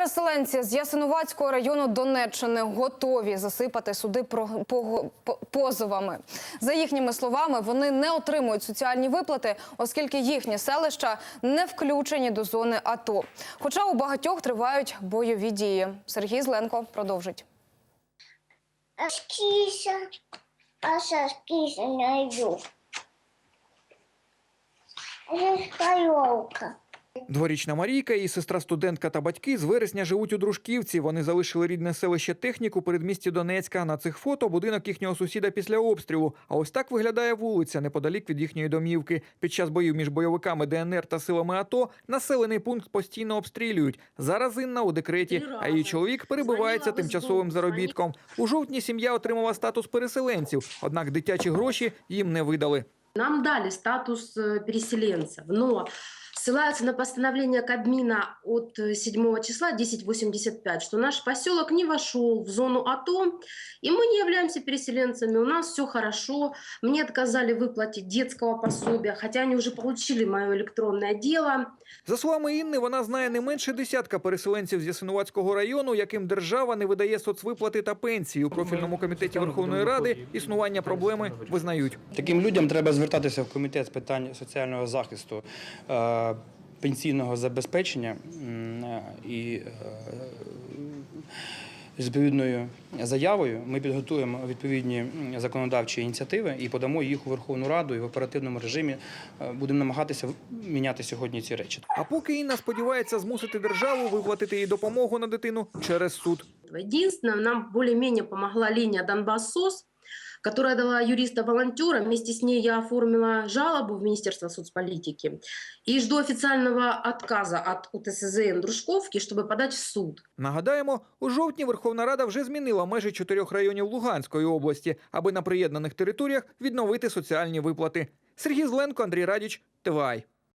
Переселенці з Ясинуватського району Донеччини готові засипати суди позовами. За їхніми словами, вони не отримують соціальні виплати, оскільки їхні селища не включені до зони АТО. Хоча у багатьох тривають бойові дії. Сергій Зленко продовжить. Киса, а сейчас киса найду. Коровка. Дворічна Марійка, її сестра студентка та батьки з вересня живуть у Дружківці. Вони залишили рідне селище техніку у передмісті Донецька. На цих фото будинок їхнього сусіда після обстрілу. А ось так виглядає вулиця неподалік від їхньої домівки. Під час боїв між бойовиками ДНР та силами АТО населений пункт постійно обстрілюють. Зараз Інна у декреті, а її чоловік перебувається тимчасовим заробітком. У жовтні сім'я отримала статус переселенців, однак дитячі гроші їм не видали. Нам дали статус э, переселенцев, но ссылаются на постановление Кабмина от э, 7 числа 1085, что наш поселок не вошел в зону АТО, и мы не являемся переселенцами, у нас все хорошо. Мне отказали в выплате детского пособия, хотя они уже получили мое электронное дело. За словами Інни, вона знає не менше десятка переселенців з Ясинуватського району, яким держава не видає соцвиплати та пенсії. У профільному комітеті Верховної Ради існування проблеми визнають. Таким людям треба звертатися в комітет з питань соціального захисту, е, пенсійного забезпечення е, і е, з відповідною заявою ми підготуємо відповідні законодавчі ініціативи і подамо їх у Верховну Раду і в оперативному режимі е, будемо намагатися міняти сьогодні ці речі. А поки Інна сподівається змусити державу виплатити їй допомогу на дитину через суд. Единственное, нам более-менее помогла линия Донбасс-СОС, которая дала юриста-волонтера. Вместе с ней я оформила жалобу в Министерство соцполитики и жду официального отказа от УТСЗН Дружковки, чтобы подать в суд. Нагадаємо, у жовтні Верховна Рада вже змінила межі чотирьох районів Луганської області, аби на приєднаних територіях відновити соціальні виплати. Сергій Зленко, Андрій Радіч, ТВАЙ.